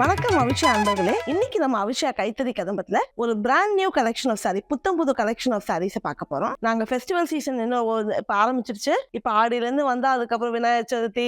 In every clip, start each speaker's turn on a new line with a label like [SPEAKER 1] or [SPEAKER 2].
[SPEAKER 1] வணக்கம் அவிஷா அன்பர்களே. இன்னைக்கு நம்ம அவிஷா கைத்தறி கதம்பத்துல ஒரு brand new collection of sari புத்தம் புது கலெக்ஷன் ஆஃப் சாரீஸ் பார்க்க போறோம். நாங்க ஃபெஸ்டிவல் சீசன் இன்னும் இப்ப ஆரம்பிச்சிருச்சு. இப்ப ஆடியில இருந்து வந்தா அதுக்கப்புறம் விநாயகர் சதுர்த்தி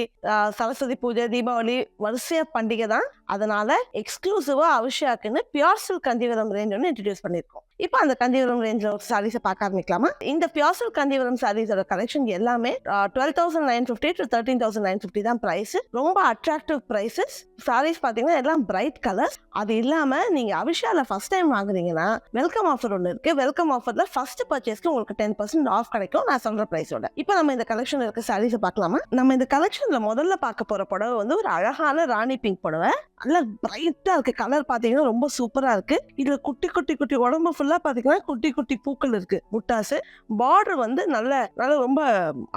[SPEAKER 1] சரஸ்வதி பூஜை தீபாவளி வரிசையா பண்டிகை தான். அதனால எக்ஸ்க்ளூசிவா அவிஷாக்குன்னு பியோர் சில்க் கந்திவரம் ரேஞ்ச் ஒன்று இன்ட்ரடியூஸ் பண்ணியிருக்கோம். இப்போ அந்த கந்திவரம் ரேஞ்சில் ஒரு சாரீஸை பார்க்க ஆரம்பிக்கலாமா? இந்த பியாசல் கந்திவரம் சாரீஸோட கலெக்ஷன் எல்லாமே twelve thousand nine fifty to thirteen thousand nine fifty தான் ப்ரைஸ் ரொம்ப அட்ராக்டிவ் ப்ரைஸஸ் சாரீஸ் பார்த்தீங்கன்னா எல்லாம் பிரைட் கலர்ஸ் அது இல்லாமல் நீங்கள் அபிஷாவில் ஃபஸ்ட் டைம் வாங்குறீங்கன்னா வெல்கம் ஆஃபர் ஒன்று இருக்குது வெல்கம் ஆஃபரில் ஃபர்ஸ்ட் பர்ச்சேஸ்க்கு உங்களுக்கு டென் பர்சன்ட் ஆஃப் கிடைக்கும். நான் சொல்கிற ப்ரைஸோட இப்போ நம்ம இந்த கலெக்ஷன் இருக்க சாரீஸை பார்க்கலாமா? நம்ம இந்த கலெக்ஷனில் முதல்ல பார்க்க போகிற புடவை வந்து ஒரு அழகான ராணி பிங்க் புடவை. நல்லா பிரைட்டாக இருக்குது கலர் பார்த்தீங்கன்னா ரொம்ப சூப்பராக இருக்குது இதில் குட்டி குட்டி குட்டி உடம்பு ஃபுல்லாக பார்த்தீங்கன்னா குட்டி குட்டி பூக்கள் இருக்குது முட்டாசு. பார்டர் வந்து நல்ல நல்ல ரொம்ப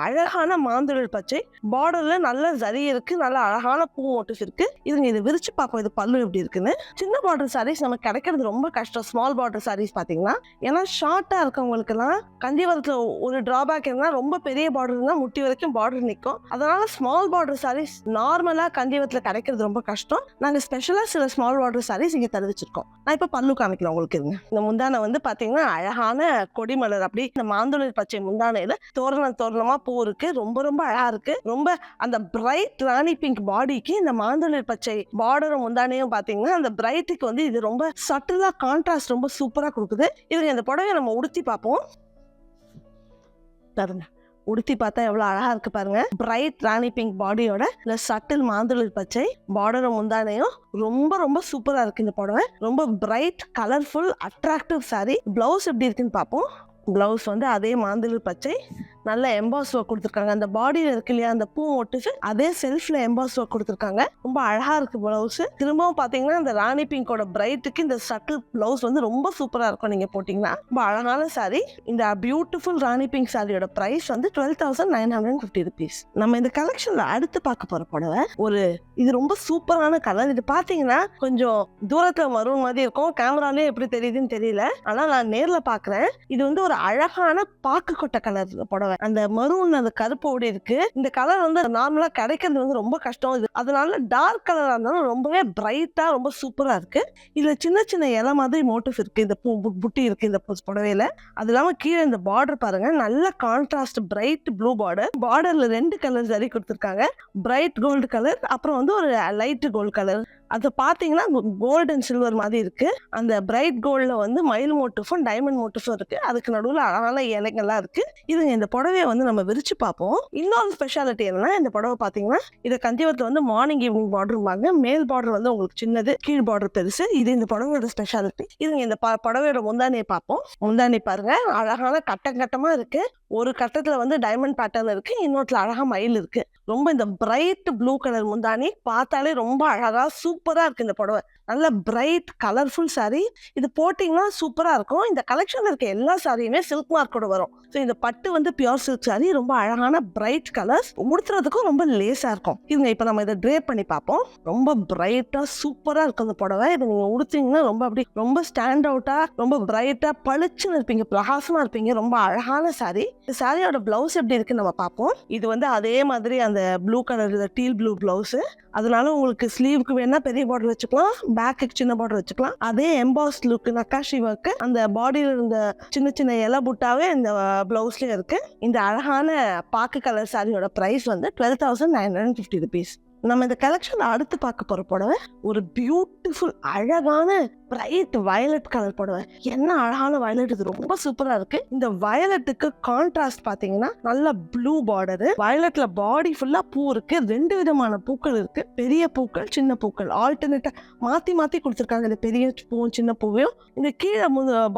[SPEAKER 1] அழகான மாந்தளிர் பச்சை. பார்டரில் நல்ல சரி இருக்குது நல்ல அழகான பூ மோட்டிவ் இருக்குது இதுங்க இது விரிச்சு பார்ப்போம் இது பல்லு எப்படி இருக்குன்னு. சின்ன பார்டர் சாரீஸ் நமக்கு கிடைக்கிறது ரொம்ப கஷ்டம். ஸ்மால் பார்டர் சாரீஸ் பார்த்தீங்கன்னா ஏன்னா ஷார்ட்டாக இருக்கவங்களுக்குலாம் கண்டிவரத்துல ஒரு ட்ராபேக் இருந்தால் ரொம்ப பெரிய பார்டர் இருந்தால் முட்டி வரைக்கும் பார்டர் நிற்கும் அதனால ஸ்மால் பார்டர் சாரீஸ் நார்மலாக கண்டிவரத்துல கிடைக்கிறது ரொம்ப கஷ்டம். நாங்கள் ஸ்பெஷலாக சில ஸ்மால் பார்டர் சாரீஸ் இங்கே தெரிவிச்சிருக்கோம். நான் இப்போ பல்லு காமிக்கிறேன் உங்களுக்கு இருங்க. இந்த முந்தான வந்து பார்த்தீங்கன்னா அழகான கொடிமலர் அப்படி இந்த மாந்தளிர் பச்சை முந்தானையில் தோரணம் தோரணமாக பூ இருக்குது ரொம்ப ரொம்ப அழகாக இருக்குது ரொம்ப அந்த பிரைட் ராணி பிங்க் பாடிக்கு இந்த மாந்தளிர் பச்சை பார்டரும் முந்தானையும் பார்த்தீங்கன்னா அந்த பிரைட்டுக்கு வந்து இது ரொம்ப சட்டிலாக கான்ட்ராஸ்ட் ரொம்ப சூப்பராக கொடுக்குது. இதுக்கு இந்த புடவையை நம்ம உடுத்தி பார்ப்போம். பாருங்க. உடுத்தி பார்த்தா எவ்வளோ அழகாக இருக்கு பாருங்க. பிரைட் ராணி பிங்க் பாடியோட இந்த சட்டில் மாந்துளிர் பச்சை பார்டரும் முந்தானையும் ரொம்ப ரொம்ப சூப்பராக இருக்கு இந்த புடவை. ரொம்ப bright colourful attractive sari blouse எப்படி இருக்குன்னு பார்ப்போம். ப்ளவுஸ் வந்து அதே மாந்துளிர் பச்சை நல்ல எம்பாஸ் ஒர்க் கொடுத்துருக்காங்க. அந்த பாடியில் இருக்கு இல்லையா அந்த பூ ஒட்டுக்கு அதே செல்ஃப்ல எம்பாஸ் ஒர்க் கொடுத்துருக்காங்க. ரொம்ப அழகாக இருக்கு பிளவுஸ் திரும்பவும் பார்த்தீங்கன்னா இந்த ராணி பிங்கோட பிரைட்டுக்கு இந்த சட்டில் பிளவுஸ் வந்து ரொம்ப சூப்பராக இருக்கும் நீங்கள் போட்டிங்கன்னா. ரொம்ப அழகான சாரீ இந்த பியூட்டிஃபுல் ராணி பிங்க் சாரியோட ப்ரைஸ் வந்து twelve thousand nine hundred fifty rupees நம்ம இந்த கலெக்ஷனில் அடுத்து பார்க்க போகிற புடவை ஒரு இது ரொம்ப சூப்பரான கலர் இது பார்த்தீங்கன்னா கொஞ்சம் தூரத்தில் வரும் மாதிரி இருக்கும். கேமராலே எப்படி தெரியுதுன்னு தெரியல. ஆனால் நான் நேரில் பார்க்குறேன் இது வந்து ஒரு அழகான பாக்கு கொட்டை கலர் புடவை. அந்த மருவன் அந்த கருப்போடு இருக்கு. இந்த கலர் வந்து நார்மலா கிடைக்கிறது வந்து ரொம்ப கஷ்டம். இது அதனால டார்க் கலரா இருந்தாலும் ரொம்பவே பிரைட்டா ரொம்ப சூப்பரா இருக்கு. இதுல சின்ன சின்ன இலை மாதிரி மோட்டிவ் இருக்கு. இந்த பூ பு- புட்டி இருக்கு இந்த புடவையில. அது இல்லாம கீழே இந்த பார்டர் பாருங்க. நல்ல கான்ட்ராஸ்ட் பிரைட் ப்ளூ பார்டர் பார்டர்ல ரெண்டு கலர் சரி கொடுத்துருக்காங்க. பிரைட் கோல்டு கலர் அப்புறம் வந்து ஒரு லைட் கோல்டு கலர் அது பார்த்தீங்கன்னா கோல்டு அண்ட் சில்வர் மாதிரி இருக்குது அந்த பிரைட் கோல்டில் வந்து மயில் மோட்டிஃபும் டைமண்ட் மோட்டிஃபும் இருக்குது அதுக்கு நடுவில் அழகான இலைகள்லாம் இருக்குது இதுங்க இந்த புடவைய வந்து நம்ம விரித்து பார்ப்போம். இன்னொரு ஸ்பெஷாலிட்டி என்னன்னா இந்த புடவை பார்த்தீங்கன்னா இதை கந்திவரத்தில் வந்து மார்னிங் ஈவினிங் பார்டர் மேல் பார்டர் வந்து உங்களுக்கு சின்னது கீழ் பார்டர் பெருசு. இது இந்த புடவையோட ஸ்பெஷாலிட்டி இதுங்க இந்த ப- புடவையோட முந்தானியை பார்ப்போம். முந்தானி பாருங்க. அழகான கட்டம் கட்டமாக இருக்குது ஒரு கட்டத்தில் வந்து டைமண்ட் பேட்டர்ன் இருக்குது இன்னொருத்தில் அழகாக மயில் இருக்குது ரொம்ப இந்த பிரைட் ப்ளூ கலர் முந்தானி பார்த்தாலே ரொம்ப அழகாக சூப் சூப்பராக இருக்கு இந்த புடவை. நல்ல பிரைட் கலர்ஃபுல் சாரீ இது போட்டிங்கன்னா சூப்பராக இருக்கும். இந்த கலெக்ஷனில் இருக்க எல்லா சாரியுமே சில்க் மார்க்கோட வரும். ஸோ இந்த பட்டு வந்து பியூர் சில்க் saree ரொம்ப அழகான பிரைட் கலர்ஸ் உடுத்துறதுக்கும் ரொம்ப லேஸாக இருக்கும். இதுங்க இப்போ நம்ம இதை ட்ரே பண்ணி பார்ப்போம். ரொம்ப பிரைட்டாக சூப்பராக இருக்கும் இந்த புடவை. இதை நீங்கள் உடுத்தீங்கன்னா ரொம்ப அப்படி ரொம்ப ஸ்டாண்ட் அவுட்டாக ரொம்ப பிரைட்டாக பளிச்சுன்னு இருப்பீங்க பிரகாசமாக இருப்பீங்க. ரொம்ப அழகான சாரீ இந்த சாரியோட பிளவுஸ் எப்படி இருக்குன்னு நம்ம பார்ப்போம். இது வந்து அதே மாதிரி அந்த blue colour teal blue blouse அதனால உங்களுக்கு ஸ்லீவுக்கு வேணால் பெரிய பார்டர் வச்சுக்கலாம். பேக்கு சின்ன பார்டர் வச்சுக்கலாம். அதே எம்பாஸ் லுக் நக்காஷி ஒர்க்கு அந்த பாடியில் இருந்த சின்ன சின்ன இலை புட்டாவே இந்த பிளவுஸ்லயும் இருக்கு. இந்த அழகான பாக்கு கலர் சாரியோட ப்ரைஸ் வந்து twelve thousand nine hundred fifty rupees நம்ம இந்த கலெக்ஷன் அடுத்து பார்க்க போகிற புடவை ஒரு பியூட்டிஃபுல் அழகான பிரைட் வயலட் கலர் புடவை. என்ன அழகான வயலட் இது ரொம்ப சூப்பராக இருக்கு. இந்த வயலட்டுக்கு கான்ட்ராஸ்ட் பார்த்தீங்கன்னா நல்ல ப்ளூ பார்டரு வயலட்ல பாடி ஃபுல்லாக பூ இருக்கு. ரெண்டு விதமான பூக்கள் இருக்கு. பெரிய பூக்கள் சின்ன பூக்கள். ஆல்டர்னேட்டாக மாற்றி மாற்றி கொடுத்துருக்காங்க. இந்த பெரிய பூவும் சின்ன பூவையும். இந்த கீழே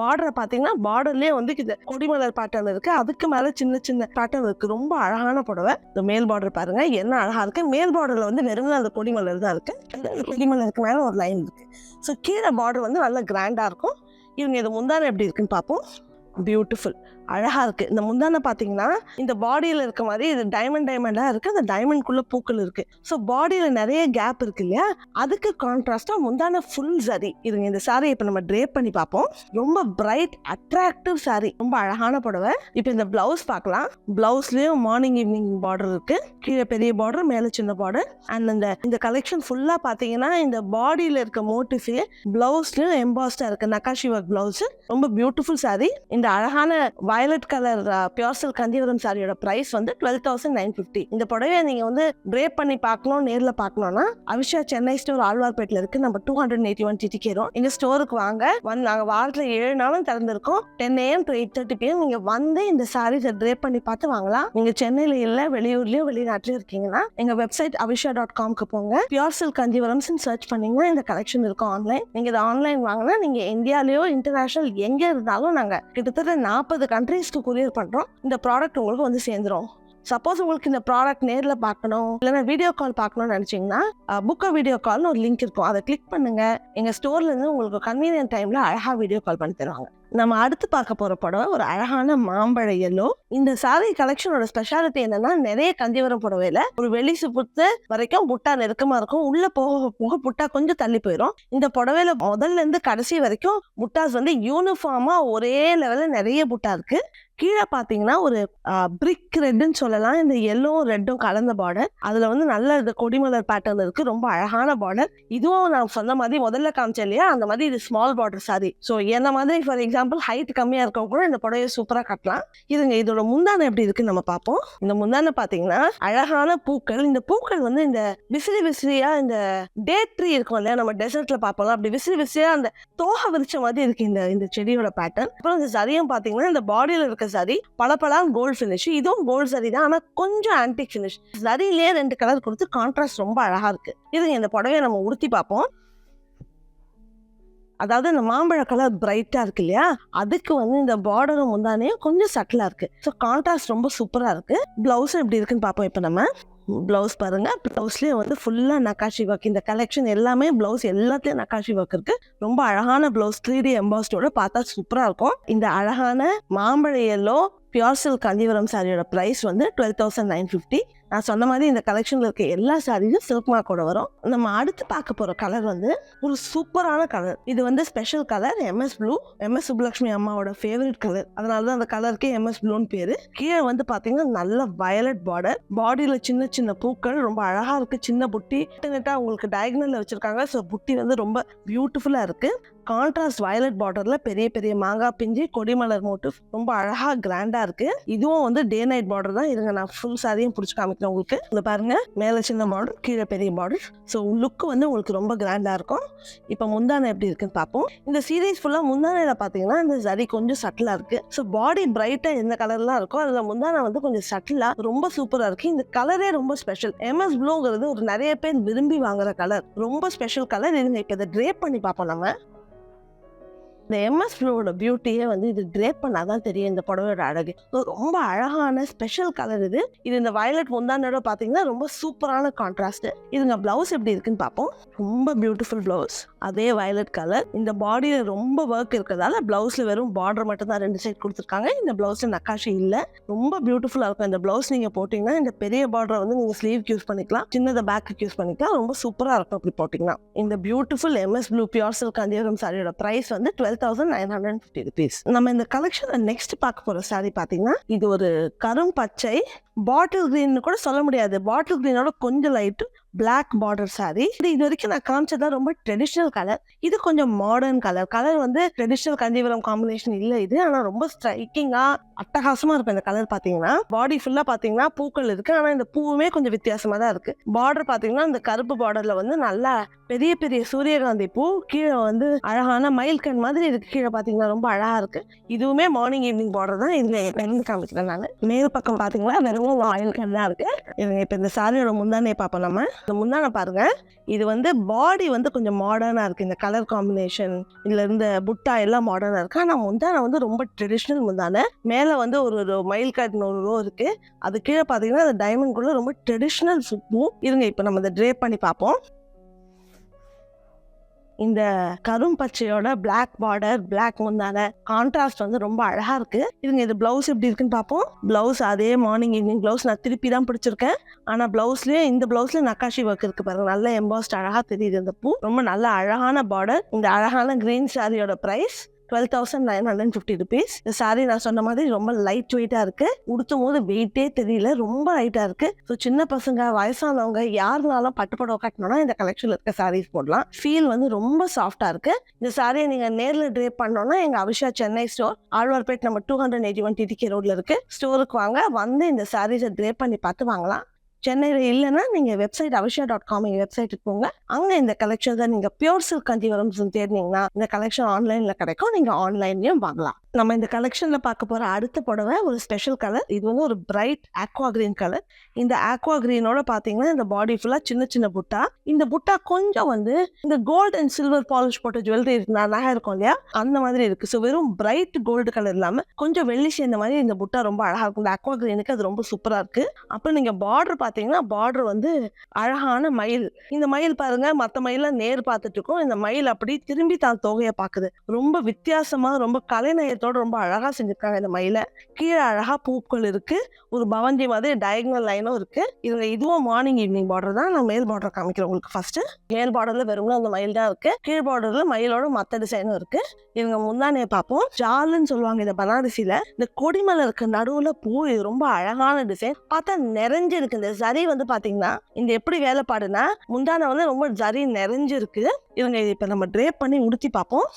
[SPEAKER 1] பார்டரை பார்த்தீங்கன்னா பார்டர்லேயே வந்து இந்த கொடிமலர் பேட்டர்ன் இருக்கு. அதுக்கு மேலே சின்ன சின்ன பேட்டர்ன் இருக்கு. ரொம்ப அழகான புடவை. இந்த மேல் பார்டர் பாருங்க. என்ன அழகா இருக்கு. மேல் பார்டர்ல வந்து வெறும் அந்த கொடிமலர் தான் இருக்கு. அந்த கொடிமலருக்கு மேலே ஒரு லைன் இருக்கு. ஸோ கீழே பார்டர் வந்து நல்லா கிராண்டாக இருக்கும். இவங்க இது முந்தானம் எப்படி இருக்குன்னு பார்ப்போம். பியூட்டிஃபுல் அழகாக இருக்குது இந்த முந்தானை பார்த்தீங்கன்னா இந்த பாடியில் இருக்க மாதிரி இது டைமண்ட் டைமண்டாக இருக்குது அந்த டைமண்ட்குள்ளே பூக்கள் இருக்குது ஸோ பாடியில் நிறைய கேப் இருக்கு இல்லையா? அதுக்கு கான்ட்ராஸ்டாக முந்தான ஃபுல் சரி இதுங்க இந்த சாரி இப்போ நம்ம ட்ரேப் பண்ணி பார்ப்போம். ரொம்ப பிரைட் அட்ராக்டிவ் சாரி ரொம்ப அழகான புடவை. இப்போ இந்த பிளவுஸ் பார்க்கலாம். பிளவுஸ்லேயும் மார்னிங் ஈவினிங் பார்டர் இருக்குது கீழே பெரிய பார்டர் மேலே சின்ன பார்டர் அண்ட் இந்த இந்த கலெக்ஷன் ஃபுல்லாக பார்த்தீங்கன்னா இந்த பாடியில் இருக்க மோட்டிஃபே பிளவுஸ்லயும் எம்பாஸ்டாக இருக்குது நக்காஷி ஒர்க் பிளவுஸ் ரொம்ப பியூட்டிஃபுல் சாரி இந்த அழகான violet colour pure silk Kanjivaram சாரியோட ப்ரைஸ் வந்து டுவெல் தௌசண்ட் நைன் ஃபிஃப்டி இந்த புடவையை நீங்கள் வந்து ட்ரேப் பண்ணி பார்க்கணும் நேரில் பார்க்கணும்னா அவிஷா சென்னை ஸ்டோர் ஆழ்வார்பேட்டில் இருக்கு. நம்ம டூ ஹண்ட்ரட் எயிட்டி ஒன் டிடிக்கிறோம் இந்த ஸ்டோருக்கு வாங்க. வந்து நாங்கள் வாரத்தில் ஏழு நாளும் திறந்திருக்கோம். Ten AM to eight thirty PM நீங்கள் வந்து இந்த சாரீஸை ட்ரேப் பண்ணி பார்த்து வாங்கலாம். நீங்கள் சென்னையில் இல்லை வெளியூர்லேயோ வெளிநாட்டிலையும் இருக்கீங்கன்னா எங்கள் வெப்சைட் அவிஷா டாட் காம்க்கு போங்க பியோர் சில்க் சர்ச் பண்ணீங்கன்னா இந்த கலெக்ஷன் இருக்கும் ஆன்லைன் நீங்கள் இதை ஆன்லைன் வாங்கினா நீங்கள் இந்தியாலயோ இன்டர்நேஷனல் எங்கே இருந்தாலும் நாங்கள் கிட்டத்தட்ட நாற்பது கண்ட்ரீஸ்க்கு கொரியர் பண்ணுறோம் இந்த ப்ராடக்ட் உங்களுக்கு வந்து சேர்ந்துரும். சப்போஸ் உங்களுக்கு இந்த ப்ராடக்ட் நேரில் பார்க்கணும் இல்லைன்னா வீடியோ கால் பார்க்கணும்னு நினச்சிங்கன்னா புக்கை வீடியோ கால்னு ஒரு லிங்க் இருக்கும். அதை கிளிக் பண்ணுங்கள் எங்கள் ஸ்டோர்லேருந்து உங்களுக்கு கன்வீனியன்ட் டைமில் அழகாக வீடியோ கால் பண்ணி தருவாங்க. நம்ம அடுத்து பார்க்க போகிற புடவை ஒரு அழகான மாம்பழ எல்லோ இந்த சாரி கலெக்ஷனோட ஸ்பெஷாலிட்டி என்னன்னா நிறைய கந்திவரம் புடவையில ஒரு வெளி சுப்புத்து வரைக்கும் புட்டா நெருக்கமா இருக்கும். உள்ள போக போக புட்டா கொஞ்சம் தள்ளி போயிடும் இந்த புடவையில முதல்ல இருந்து கடைசி வரைக்கும் புட்டாஸ் வந்து யூனிஃபார்மா ஒரே லெவலில் நிறைய புட்டா இருக்கு. கீழே பார்த்தீங்கன்னா ஒரு பிரிக் ரெட்டுன்னு சொல்லலாம். இந்த எல்லோ ரெட்டும் கலந்த பார்டர் அதில் வந்து நல்ல இந்த கொடிமலர் பேட்டர்ன் இருக்கு. ரொம்ப அழகான பார்டர் இதுவும் நான் சொன்ன மாதிரி முதல்ல காமிச்சேன் இல்லையா? அந்த மாதிரி இது ஸ்மால் பார்டர் சாரி ஸோ என்ன மாதிரி ஃபார் எக்ஸாம்பிள் ஹைட் கம்மியாக இருக்கவங்க கூட இந்த புடவையை சூப்பராக கட்டலாம். இதுங்க இதோட முந்தானை எப்படி இருக்குன்னு நம்ம பார்ப்போம். இந்த முந்தானை பார்த்தீங்கன்னா அழகான பூக்கள். இந்த பூக்கள் வந்து இந்த விசிறி விசிறியா இந்த டே ட்ரீ இருக்கும் இல்லையா? நம்ம டெசர்ட்ல பார்ப்போம் அப்படி விசிறி விசிறியா அந்த தோகை விரிச்ச மாதிரி இருக்கு இந்த இந்த செடியோட பேட்டர்ன் அப்புறம் இந்த சரியும் பார்த்தீங்கன்னா இந்த பாடியில் இருக்க சரி பளபளா கோல்ட் ஃபினிஷ் இதுவும் கோல்ட் சரி தான் ஆனால் கொஞ்சம் ஆன்டிக் ஃபினிஷ் சரியிலேயே ரெண்டு கலர் கொடுத்து கான்ட்ராஸ்ட் ரொம்ப அழகா இருக்கு. இதுங்க இந்த புடவையை நம்ம உடுத்தி பார்ப்போம். அதாவது இந்த மாம்பழ கலர் பிரைட்டாக இருக்கு இல்லையா? அதுக்கு வந்து இந்த பார்டரும் முந்தானையும் கொஞ்சம் சட்டிலாக இருக்கு. ஸோ கான்ட்ராஸ்ட் ரொம்ப சூப்பராக இருக்கு. ப்ளவுஸும் எப்படி இருக்குன்னு பார்ப்போம் இப்போ நம்ம. ப்ளவுஸ் பாருங்கள் ப்ளவுஸ்லேயும் வந்து ஃபுல்லாக நக்காஷி ஒர்க் இந்த கலெக்ஷன் எல்லாமே ப்ளவுஸ் எல்லாத்துலயும் நக்காஷி ஒர்க் இருக்குது ரொம்ப அழகான பிளவுஸ் த்ரீ டி எம்பாஸ்டோட பார்த்தா சூப்பராக இருக்கும். இந்த அழகான மாம்பழ எல்லோ பியோர் சில்க் கந்திவரம் சாரியோட ப்ரைஸ் வந்து டுவெல் தௌசண்ட் நைன் ஃபிஃப்டி நான் சொன்ன மாதிரி இந்த கலெக்ஷனில் இருக்க எல்லா சாரீஸும் சில்க் மார்க்கோட வரும். நம்ம அடுத்து பார்க்க போகிற கலர் வந்து ஒரு சூப்பரான கலர் இது வந்து special colour MS blue MS Subbulakshmi அம்மாவோட ஃபேவரட் கலர் அதனால தான் அந்த கலருக்கே எம்எஸ் ப்ளூன்னு பேர். கீழே வந்து பார்த்தீங்கன்னா நல்ல வயலட் பார்டர் பாடியில் சின்ன சின்ன பூக்கள் ரொம்ப அழகாக இருக்குது சின்ன புட்டி. நெட்டாக உங்களுக்கு டயக்னலில் வச்சுருக்காங்க. ஸோ புட்டி வந்து ரொம்ப பியூட்டிஃபுல்லாக இருக்குது கான்ட்ராஸ்ட் வயலட் பார்டரில் பெரிய பெரிய மாங்காய் பிஞ்சு கொடிமலர் மோட்டிவ் ரொம்ப அழகாக கிராண்டாக இருக்குது இதுவும் வந்து டே நைட் பார்டர் தான். இருங்க நான் ஃபுல் சாரியும் பிடிச்சி காமிக்கிறேன். உங்களுக்கு இந்த பாருங்க. மேல சின்ன பார்டர் கீழே பெரிய பார்டர் ஸோ லுக் வந்து உங்களுக்கு ரொம்ப கிராண்டா இருக்கும். இப்போ முந்தானை எப்படி இருக்குன்னு பார்ப்போம். இந்த சீரீஸ் ஃபுல்லாக முந்தானையில் பார்த்தீங்கன்னா இந்த சரி கொஞ்சம் சட்டிலாக இருக்கு. ஸோ பாடி பிரைட்டாக எந்த கலர்லாம் இருக்கோ அதில் முந்தானை வந்து கொஞ்சம் சட்டிலாக ரொம்ப சூப்பராக இருக்கு. இந்த கலரே ரொம்ப ஸ்பெஷல் எம்எஸ் ப்ளூங்கிறது ஒரு நிறைய பேர் விரும்பி வாங்குற கலர் ரொம்ப ஸ்பெஷல் கலர் இதுங்க இப்போ இதை ட்ரேப் பண்ணி பார்ப்போம் நம்ம. இந்த எம்எஸ் ஃப்ளோட பியூட்டியே வந்து இது ட்ரே பண்ணால் தான் தெரியும் இந்த புடவையோட அழகு. ரொம்ப அழகான ஸ்பெஷல் கலர் இது. இது இந்த வயலட் முந்தானோட பார்த்தீங்கன்னா ரொம்ப சூப்பரான கான்ட்ராஸ்ட் இதுங்க பிளவுஸ் எப்படி இருக்குன்னு பார்ப்போம். ரொம்ப பியூட்டிஃபுல் பிளவுஸ் அதே வயலட் கலர் இந்த பாடியில் ரொம்ப ஒர்க் இருக்கிறதால ப்ளவுஸில் வெறும் பார்டர் மட்டும் தான் ரெண்டு சைட் கொடுத்துருக்காங்க. இந்த ப்ளவுஸில் நக்காஷி இல்லை. ரொம்ப பியூட்டிஃபுல்லாக இருக்கும் இந்த பிளவுஸ் நீங்கள் போட்டிங்கன்னா இந்த பெரிய பார்டரை வந்து நீங்கள் ஸ்லீவ்க்கு யூஸ் பண்ணிக்கலாம். சின்னதை பேக்கு யூஸ் பண்ணிக்கலாம். ரொம்ப சூப்பராக இருக்கும் அப்படி போட்டிங்கன்னா. இந்த பியூட்டிஃபுல் எம்எஸ் ப்ளூ பியார்சல் சில்க் கந்தியரம் சாரியோட ப்ரைஸ் வந்து twelve thousand nine hundred fifty rupees நம்ம இந்த கலெக்ஷனில் நெக்ஸ்ட் பார்க்க போகிற சாரீ பார்த்தீங்கன்னா இது ஒரு கரும் பச்சை பாட்டில் கிரீன் கூட சொல்ல முடியாது. பாட்டில் கிரீனோட கொஞ்சம் லைட்டு பிளாக் பார்டர் சாரி இது இது வரைக்கும் நான் காமிச்சதுதான் ரொம்ப ட்ரெடிஷ்னல் கலர் இது கொஞ்சம் மாடர்ன் கலர் கலர் வந்து ட்ரெடிஷ்னல் கஞ்சிபுரம் காம்பினேஷன் இல்லை இது. ஆனால் ரொம்ப ஸ்ட்ரைக்கிங்காக அட்டகாசமா இருக்கும் இந்த கலர் பார்த்தீங்கன்னா பாடி ஃபுல்லா பார்த்தீங்கன்னா பூக்கள் இருக்கு. ஆனால் இந்த பூவுமே கொஞ்சம் வித்தியாசமா தான் இருக்கு. பார்டர் பார்த்தீங்கன்னா இந்த கருப்பு பார்டர்ல வந்து நல்லா பெரிய பெரிய சூரியகாந்தி பூ கீழே வந்து அழகான மயில்கண் மாதிரி இருக்கு. கீழே பார்த்தீங்கன்னா ரொம்ப அழகா இருக்கு. இதுவுமே மார்னிங் ஈவினிங் பார்டர் தான் இதுல வெறும் காமிக்கிறேன் நான். மேல் பக்கம் பார்த்தீங்கன்னா வெறும் மயில்கண் தான் இருக்கு. இது இப்போ இந்த சாரியோட முந்தானே பார்ப்போம் நம்ம. இந்த முந்தானை பாருங்க. இது வந்து பாடி வந்து கொஞ்சம் மாடர்னாக இருக்குது இந்த கலர் காம்பினேஷன் இதில் இருந்த புட்டா எல்லாம் மாடர்னாக இருக்குது ஆனால் முந்தானை வந்து ரொம்ப ட்ரெடிஷ்னல் முந்தானை. மேலே வந்து ஒரு ஒரு மயில் காட்டின ஒரு ரோ இருக்குது அது கீழே பார்த்தீங்கன்னா அந்த டைமண்ட் குள்ள ரொம்ப ட்ரெடிஷ்னல் பூ இருங்க இப்போ நம்ம அதை ட்ரேப் பண்ணி பார்ப்போம் இந்த கரும் பச்சையோட பிளாக் பார்டர் பிளாக் முந்தான கான்ட்ராஸ்ட் வந்து ரொம்ப அழகா இருக்கு. இதுங்க இது பிளவுஸ் எப்படி இருக்குன்னு பார்ப்போம் பிளவுஸ் அதே மார்னிங் ஈவினிங் பிளவுஸ் நான் திருப்பி தான் பிடிச்சிருக்கேன். ஆனா பிளவுஸ்லயே இந்த பிளவுஸ்ல நக்காஷி ஒர்க் இருக்கு பாருங்க. நல்ல எம்பாஸ்ட் அழகா தெரியுது இந்த பூ. ரொம்ப நல்ல அழகான பார்டர் இந்த அழகான கிரீன் சாரியோட price twelve thousand nine hundred fifty rupees இந்த சாரீ நான் சொன்ன மாதிரி ரொம்ப லைட் வெயிட்டாக இருக்குது உடுத்தும் போது வெயிட்டே தெரியல ரொம்ப லைட்டாக இருக்குது ஸோ சின்ன பசங்க வயசானவங்க யாருனாலும் பட்டு புடவை கட்டணும்னா இந்த கலெக்ஷனில் இருக்க சாரீஸ் போடலாம். ஃபீல் வந்து ரொம்ப சாஃப்டாக இருக்குது இந்த சாரியை நீங்கள் நேரில் ட்ரேப் பண்ணோன்னா எங்கள் அபிஷா சென்னை ஸ்டோர் ஆழ்வார்பேட் நம்ம two hundred eighty one TTK ரோடில் இருக்குது ஸ்டோருக்கு வாங்க. வந்து இந்த சாரீஸை ட்ரேப் பண்ணி பார்த்து வாங்கலாம். சென்னையில் இல்லைன்னா நீங்கள் வெப்சைட் அவிஷா டாட் காம் எங்கள் வெப்சைட்டுக்கு போங்க. அங்கே இந்த கலெக்ஷன் தான் நீங்கள் பியூர் சில்க் கஞ்சிவரம் தேடினீங்கன்னா இந்த கலெக்ஷன் ஆன்லைனில் கிடைக்கும். நீங்கள் ஆன்லைன்லேயும் வாங்கலாம். நம்ம இந்த கலெக்ஷனில் பார்க்க போகிற அடுத்த புடவை ஒரு ஸ்பெஷல் கலர் இது வந்து ஒரு பிரைட் ஆக்வா கிரீன் கலர் இந்த ஆக்வா கிரீனோட பார்த்தீங்கன்னா இந்த பாடி ஃபுல்லாக சின்ன சின்ன புட்டா. இந்த புட்டா கொஞ்சம் வந்து இந்த கோல்டு அண்ட் சில்வர் பாலிஷ் போட்ட ஜுவல்லரி நல்லா இருக்கும் இல்லையா? அந்த மாதிரி இருக்குது ஸோ வெறும் பிரைட் கோல்டு கலர் இல்லாமல் கொஞ்சம் வெள்ளி சேர்ந்த மாதிரி இந்த புட்டா ரொம்ப அழகாக இருக்கும். இந்த ஆக்வா கிரீனுக்கு அது ரொம்ப சூப்பராக இருக்குது அப்புறம் நீங்கள் பார்டர் பார்த்தீங்கன்னா பார்டர் வந்து அழகான மயில். இந்த மயில் பாருங்கள் மற்ற மயிலாம் நேர் பார்த்துட்டு இருக்கோம். இந்த மயில் அப்படி திரும்பி தான் தொகையை பார்க்குது. ரொம்ப வித்தியாசமாக ரொம்ப கலைநயத்தோட ரொம்ப அழகாக செஞ்சுருக்காங்க. இந்த மயிலை கீழே அழகாக பூக்கள் இருக்குது ஒரு பவந்தி மாதிரி டயக்னல் லைனும் இருக்குது இதில் இதுவும் மார்னிங் ஈவினிங் பார்டர் தான். நான் மேல் பார்டர் காமிக்கிறேன் உங்களுக்கு ஃபஸ்ட்டு மேல் பார்டரில் வெறும் அந்த மயில் தான் இருக்குது கீழ் பார்டரில் மயிலோட மற்ற டிசைனும் இருக்குது இவங்க முந்தானே பார்ப்போம். ஜாலுன்னு சொல்லுவாங்க இந்த பனாரசியில். இந்த கொடிமலருக்கு நடுவில் பூ இது ரொம்ப அழகான டிசைன் பார்த்தா நிறைஞ்சிருக்கு. இந்த சரி வந்து பார்த்தீங்கன்னா இந்த எப்படி வேலைப்பாடுனா முந்தானை வந்து ரொம்ப ஜரி நிறைஞ்சிருக்கு. இவங்க இப்போ நம்ம ட்ரேப் பண்ணி உடுத்தி பார்ப்போம்.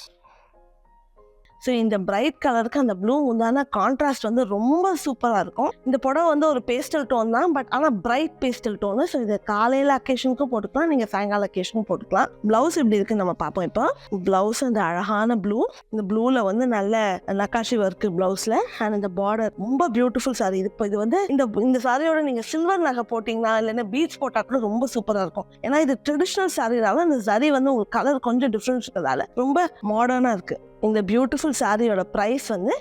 [SPEAKER 1] ஸோ இந்த பிரைட் கலருக்கு அந்த ப்ளூ உண்டான கான்ட்ராஸ்ட் வந்து ரொம்ப சூப்பராக இருக்கும். இந்த புடவை வந்து ஒரு பேஸ்டல் டோன் தான் பட் ஆனால் பிரைட் பேஸ்டல் டோனு ஸோ இது காலையில் அக்கேஷனுக்கும் போட்டுக்கலாம் நீங்கள் சாயங்கால அக்கேஷனுக்கும் போட்டுக்கலாம். ப்ளவுஸ் எப்படி இருக்குன்னு நம்ம பார்ப்போம் இப்போ. ப்ளவுஸ் அந்த அழகான ப்ளூ இந்த ப்ளூவில் வந்து நல்ல நக்காஷி ஒர்க்கு ப்ளவுஸில் அண்ட் இந்த பார்டர் ரொம்ப பியூட்டிஃபுல் சாரி இது இப்போ இது வந்து இந்த இந்த சாரியோட நீங்கள் சில்வர் நகை போட்டிங்கன்னா இல்லைன்னா பீச் போட்டால் கூட ரொம்ப சூப்பராக இருக்கும். ஏன்னா இது ட்ரெடிஷ்னல் சாரினால அந்த சரி வந்து உங்களுக்கு கலர் கொஞ்சம் டிஃப்ரென்ஸ் இருக்கிறதால ரொம்ப மாடர்னாக இருக்குது இந்த பியூட்டிஃபுல் சாரியோட ப்ரைஸ் வந்து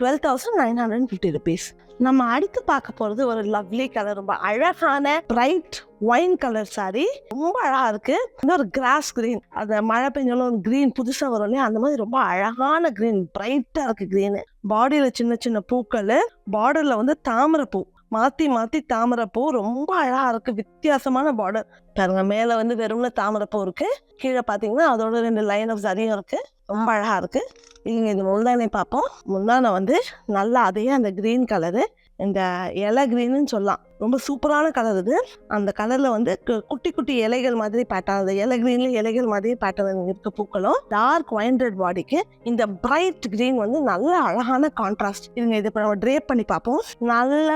[SPEAKER 1] twelve thousand nine hundred fifty rupees நம்ம அடுத்து பார்க்க போகிறது ஒரு லவ்லி கலர் ரொம்ப அழகான பிரைட் ஒயின் கலர் சாரி ரொம்ப அழகாக இருக்குது இன்னொரு கிராஸ் கிரீன் அந்த மழை பெஞ்சாலும் க்ரீன் புதுசாக வரும் இல்லையா அந்த மாதிரி ரொம்ப அழகான க்ரீன் பிரைட்டாக இருக்குது க்ரீனு பாடியில் சின்ன சின்ன பூக்கள் பார்டரில் வந்து தாமரை பூ மாற்றி மாற்றி தாமரைப்பூ ரொம்ப அழகாக இருக்குது வித்தியாசமான பார்டர் பாருங்க மேலே வந்து வெறும்ல தாமரைப்பூ இருக்குது கீழே பார்த்தீங்கன்னா அதோட ரெண்டு லைன் ஆஃப் சரியும் இருக்குது ரொம்ப அழகாக இருக்குது இங்கே இது முந்தானை பார்ப்போம் முந்தானை வந்து நல்லா அதே அந்த க்ரீன் கலரு இந்த இலை க்ரீனுன்னு சொல்லலாம். ரொம்ப சூப்பரான கலர் இது. அந்த கலரில் வந்து கு- குட்டி குட்டி இலைகள் மாதிரி பேட்டர்ன் அந்த இலை க்ரீனில் இலைகள் மாதிரி பேட்டர்ன் இருக்க பூக்களும். டார்க் ஒயின் பாடிக்கு இந்த பிரைட் க்ரீன் வந்து நல்ல அழகான கான்ட்ராஸ்ட் இதுங்க இது இப்போ நம்ம ட்ரேப் பண்ணி பார்ப்போம். நல்ல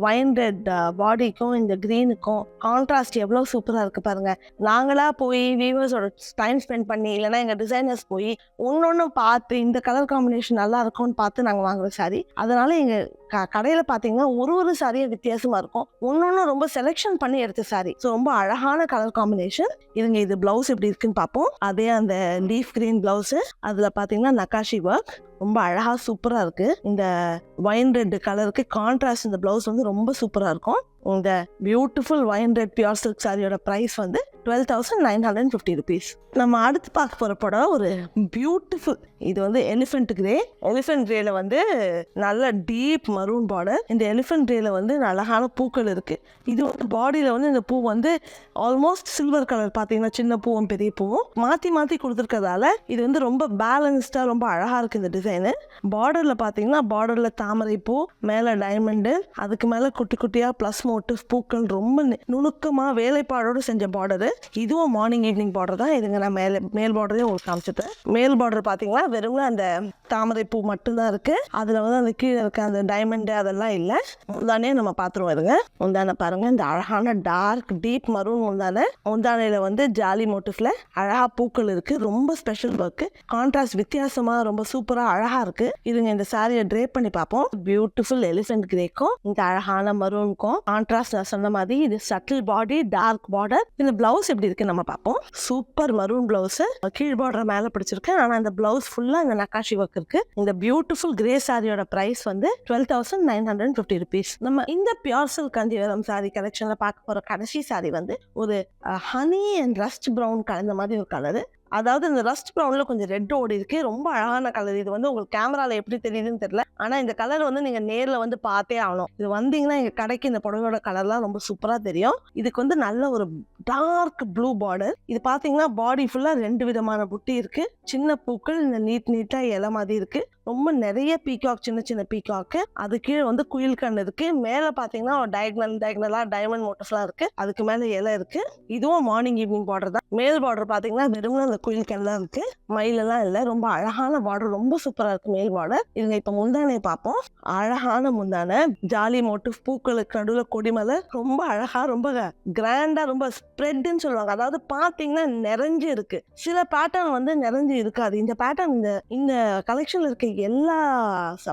[SPEAKER 1] ஒயின் பாடிக்கும் இந்த க்ரீனுக்கும் கான்ட்ராஸ்ட் எவ்வளோ சூப்பராக இருக்குது பாருங்கள் நாங்களாக போய் வியூவர்ஸோட டைம் ஸ்பெண்ட் பண்ணி இல்லைன்னா எங்கள் டிசைனர்ஸ் போய் ஒன்று பார்த்து இந்த கலர் காம்பினேஷன் நல்லா இருக்கும்னு பார்த்து நாங்கள் வாங்குகிற சாரி அதனால எங்கள் க கடையில் பார்த்தீங்கன்னா ஒரு ஒரு சாரியும் வித்தியாசமாக இருக்கும். ஒன்னொன்னு ரொம்ப செலெக்ஷன் பண்ணி எடுத்த சாரி ஸோ ரொம்ப அழகான கலர் காம்பினேஷன் இதுங்க இது பிளவுஸ் எப்படி இருக்குன்னு பார்ப்போம். அதே அந்த லீஃப் கிரீன் பிளவுஸ் அதில் பார்த்தீங்கன்னா நக்காஷி ஒர்க் ரொம்ப அழகா சூப்பரா இருக்கு. இந்த ஒயின் ரெட் கலருக்கு கான்ட்ராஸ்ட் இந்த பிளவுஸ் வந்து ரொம்ப சூப்பரா இருக்கும். இந்த beautiful wine red pure silk சாரியோட ப்ரைஸ் வந்து twelve thousand nine hundred fifty rupees நம்ம அடுத்து பார்க்க போகிற படம் ஒரு பியூட்டிஃபுல் இது வந்து எலிஃபென்ட் கிரே எலிஃபென்ட் கிரேல வந்து நல்ல டீப் மரூன் பார்டர் இந்த எலிஃபென்ட் கிரேல வந்து அழகான பூக்கள் இருக்குது இது வந்து பாடியில் வந்து இந்த பூ வந்து ஆல்மோஸ்ட் சில்வர் கலர் பார்த்தீங்கன்னா சின்ன பூவும் பெரிய பூவும் மாற்றி மாற்றி கொடுத்துருக்கறதால இது வந்து ரொம்ப பேலன்ஸ்டாக ரொம்ப அழகாக இருக்குது இந்த டிசைனு பார்டரில் பார்த்தீங்கன்னா பார்டரில் தாமரை பூ மேலே டைமண்டு அதுக்கு மேலே குட்டி குட்டியாக ப்ளஸ் மோட்டிவ் பூக்கள் ரொம்ப நுணுக்கமாக வேலைப்பாடோடு செஞ்ச பார்டரு இதுவும் மார்னிங் ஈவினிங் பார்டர் தான். இதுங்க நான் மேலே மேல் பார்டரையும் உங்களுக்கு காமிச்சிட்டேன் மேல் பார்டர் பார்த்தீங்கன்னா வெறும் அந்த தாமரை பூ மட்டும்தான் இருக்கு. அதில் வந்து அந்த கீழே இருக்க அந்த டைமண்டு அதெல்லாம் இல்லை. முந்தானே நம்ம பார்த்துருவோம் இருங்க. முந்தானை பாருங்க. இந்த அழகான டார்க் டீப் மரூன் முந்தானை. முந்தானையில் வந்து ஜாலி மோட்டிஃப்ல அழகா பூக்கள் இருக்கு. ரொம்ப ஸ்பெஷல் ஒர்க்கு கான்ட்ராஸ்ட் வித்தியாசமாக ரொம்ப சூப்பராக அழகா இருக்கு. இதுங்க இந்த சாரியை ட்ரேப் பண்ணி பார்ப்போம். பியூட்டிஃபுல் எலிஃபென்ட் கிரேக்கும் இந்த அழகான மரூனுக்கும் கான்ட்ராஸ்ட் நான் சொன்ன மாதிரி இது சட்டில் பாடி டார்க் பார்டர் இந்த பிளவுஸ் எப்படி இருக்கு நம்ம பார்ப்போம். சூப்பர் மரூன் பிளவுஸ் கீழ் பார்டர் மேலே பிடிச்சிருக்கேன் ஆனால் இந்த பிளவுஸ் ஃபுல்லாக இந்த நக்காஷி ஒர்க் இருக்கு. இந்த பியூட்டிஃபுல் கிரே சாரியோட ப்ரைஸ் வந்து twelve thousand nine hundred fifty rupees நம்ம இந்த பியோர் சில்க் கஞ்சிவரம் சாரி கலெக்ஷனில் பார்க்க போகிற கடைசி சாரி வந்து ஒரு ஹனி அண்ட் ரஸ்ட் ப்ரௌன் கலந்த மாதிரி ஒரு கலரு அதாவது இந்த ரஸ்ட் ப்ரௌனில் கொஞ்சம் ரெட் ஓடி இருக்கு. ரொம்ப அழகான கலர் இது வந்து உங்களுக்கு கேமராவில் எப்படி தெரியுதுன்னு தெரியல. ஆனால் இந்த கலர் வந்து நீங்கள் நேரில் வந்து பார்த்தே ஆகணும். இது வந்தீங்கன்னா எங்கள் கடைக்கு இந்த புடவையோட கலர்லாம் ரொம்ப சூப்பராக தெரியும். இதுக்கு வந்து நல்ல ஒரு டார்க் ப்ளூ பார்டர் இது பார்த்தீங்கன்னா பாடி ஃபுல்லாக ரெண்டு விதமான புட்டி இருக்கு. சின்ன பூக்கள் இந்த நீட் நீட்டாக இலை மாதிரி இருக்கு. ரொம்ப நிறைய பீகாக் சின்ன சின்ன பீகாக்கு அது கீழே வந்து குயில் கண் இருக்கு. மேலே பார்த்தீங்கன்னா டயக்னல் டயக்னலாக டைமண்ட் மோட்டர்ஸ்லாம் இருக்கு. அதுக்கு மேலே இலை இருக்கு. இதுவும் மார்னிங் ஈவினிங் பார்டர் தான். மேல் பார்டர் பார்த்தீங்கன்னா வெறும் அந்த குயில் கண் தான் இருக்கு. மயிலெல்லாம் இல்லை. ரொம்ப அழகான பார்டர் ரொம்ப சூப்பராக இருக்கு மேல் பார்டர் இதுங்க இப்போ முந்தானை பார்ப்போம் அழகான முந்தானை. ஜாலி மோட்டிவ் பூக்களுக்கு நடுவில் கொடிமலை. ரொம்ப அழகாக ரொம்ப கிராண்டாக ரொம்ப ஸ்ப்ரெட்னு சொல்லுவாங்க. அதாவது பார்த்தீங்கன்னா நிறைஞ்சு இருக்கு. சில பேட்டர்ன் வந்து நிறைஞ்சு இருக்காது. இந்த பேட்டர்ன் இந்த இந்த கலெக்ஷன்ல இருக்க எல்லா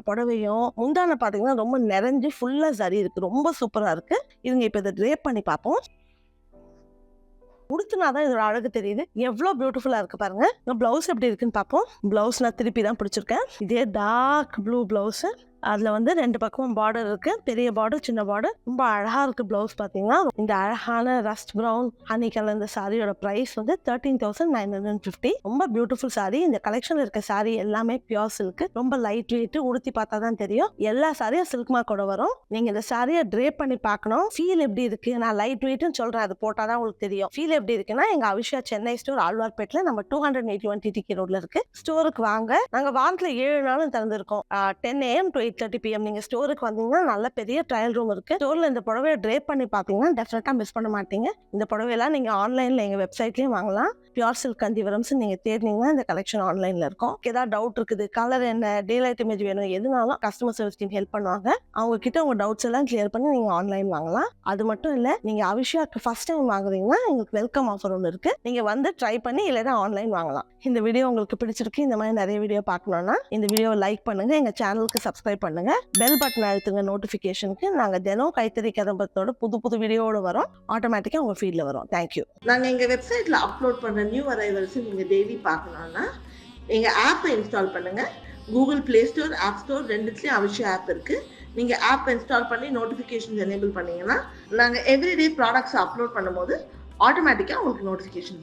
[SPEAKER 1] புடவையும் முந்தான பார்த்தீங்கன்னா ரொம்ப நிறைஞ்சு ஃபுல்லாக சரி இருக்கு. ரொம்ப சூப்பராக இருக்கு. இதுங்க இப்போ இதை ட்ரேப் பண்ணி பார்ப்போம் உடுத்துனாதான் இதோட அழகு தெரியுது. எவ்வளோ பியூட்டிஃபுல்லாக இருக்குது பாருங்க. ப்ளவுஸ் எப்படி இருக்குன்னு பார்ப்போம் ப்ளவுஸ் நான் திருப்பி தான் பிடிச்சிருக்கேன். இதே டார்க் ப்ளூ ப்ளவுஸு அதில் வந்து ரெண்டு பக்கமும் பார்டர் இருக்கு. பெரிய பார்டர் சின்ன பார்டர் ரொம்ப அழகாக இருக்கு பிளவுஸ் பார்த்தீங்கன்னா இந்த அழகான ரஸ்ட் ப்ரௌன் ஹனி கலர் இந்த சாரியோட ப்ரைஸ் வந்து thirteen thousand nine hundred fifty ரொம்ப பியூட்டிஃபுல் சாரி இந்த கலெக்ஷனில் இருக்க சாரி எல்லாமே பியோர் சில்க் ரொம்ப லைட் வெயிட் உடுத்தி பார்த்தா தான் தெரியும். எல்லா சாரியும் சில்க் மார்க்கோட வரும். நீங்க இந்த சாரியை ட்ரேப் பண்ணி பார்க்கணும். ஃபீல் எப்படி இருக்கு? நான் லைட் வெயிட்னு சொல்றேன். அது போட்டாதான் உங்களுக்கு தெரியும். ஃபீல் எப்படி இருக்குன்னா எங்க அவிஷா சென்னை ஸ்டோர் ஆழ்வார்பேட்டில் நம்ம two hundred eighty one TTK ரோட்ல இருக்கு. ஸ்டோருக்கு வாங்க. நாங்க வாரத்தில் ஏழு நாளும் திறந்திருக்கோம். Ten AM to eight thirty PM நீங்கள் ஸ்டோருக்கு வந்தீங்கன்னா நல்ல பெரிய ட்ரையல் ரூம் இருக்குது ஸ்டோரில் இந்த புடவையை ட்ரேப் பண்ணி பார்த்தீங்கன்னா டெஃபினட்டாக மிஸ் பண்ண மாட்டீங்க. இந்த புடவையெல்லாம் நீங்கள் ஆன்லைனில் எங்கள் வெப்சைட்லேயும் வாங்கலாம். பியூர் சில்க் கந்திவரம்ஸ் நீங்கள் தேடினீங்கன்னா இந்த கலெக்ஷன் ஆன்லைனில் இருக்கும். ஏதாவது டவுட் இருக்குது கலர் என்ன டேலைட் இமேஜ் வேணும் எதுனாலும் கஸ்டமர் சர்வீஸ் டீம் ஹெல்ப் பண்ணுவாங்க. அவங்க கிட்ட உங்க டவுட்ஸ் எல்லாம் கிளியர் பண்ணி நீங்கள் ஆன்லைன் வாங்கலாம். அது மட்டும் இல்லை நீங்கள் அவிஷாக்கு ஃபர்ஸ்ட் டைம் வாங்குறீங்கன்னா எங்களுக்கு வெல்கம் ஆஃபர் ஒன்று இருக்குது நீங்கள் வந்து ட்ரை பண்ணி இல்லைன்னா ஆன்லைன் வாங்கலாம். இந்த வீடியோ உங்களுக்கு பிடிச்சிருக்கு இந்த மாதிரி நிறைய வீடியோ பார்க்கணும்னா இந்த வீடியோவை லைக் பண்ணுங்கள் எங்கள் சேனலுக்கு சப்ஸ்கிரைப் பண்ணுங்க. பெல் பட்டன் அழுத்துங்க நோட்டிஃபிகேஷனுக்கு நாங்க தினம் கைத்தறி கதம்பத்தோட புது புது வீடியோவோட வரோம். ஆட்டோமேட்டிக்கா உங்க ஃபீல்ட்ல வரும். தேங்க்யூ நாங்க எங்க வெப்சைட்ல அப்லோட் பண்ற நியூ அரைவல்ஸ் நீங்க டெய்லி பார்க்கணும்னா எங்க ஆப்பை இன்ஸ்டால் பண்ணுங்க. Google Play Store App Store ரெண்டுத்துலயும் அவசியம் ஆப் இருக்கு. நீங்க ஆப் இன்ஸ்டால் பண்ணி நோட்டிஃபிகேஷன் எனேபிள் பண்ணீங்கன்னா நாங்க எவ்ரிடே ப்ராடக்ட்ஸ் அப்லோட் பண்ணும்போது ஆட்டோமேட்டிக்காக உங்களுக்கு நோட்டிஃபிகேஷன்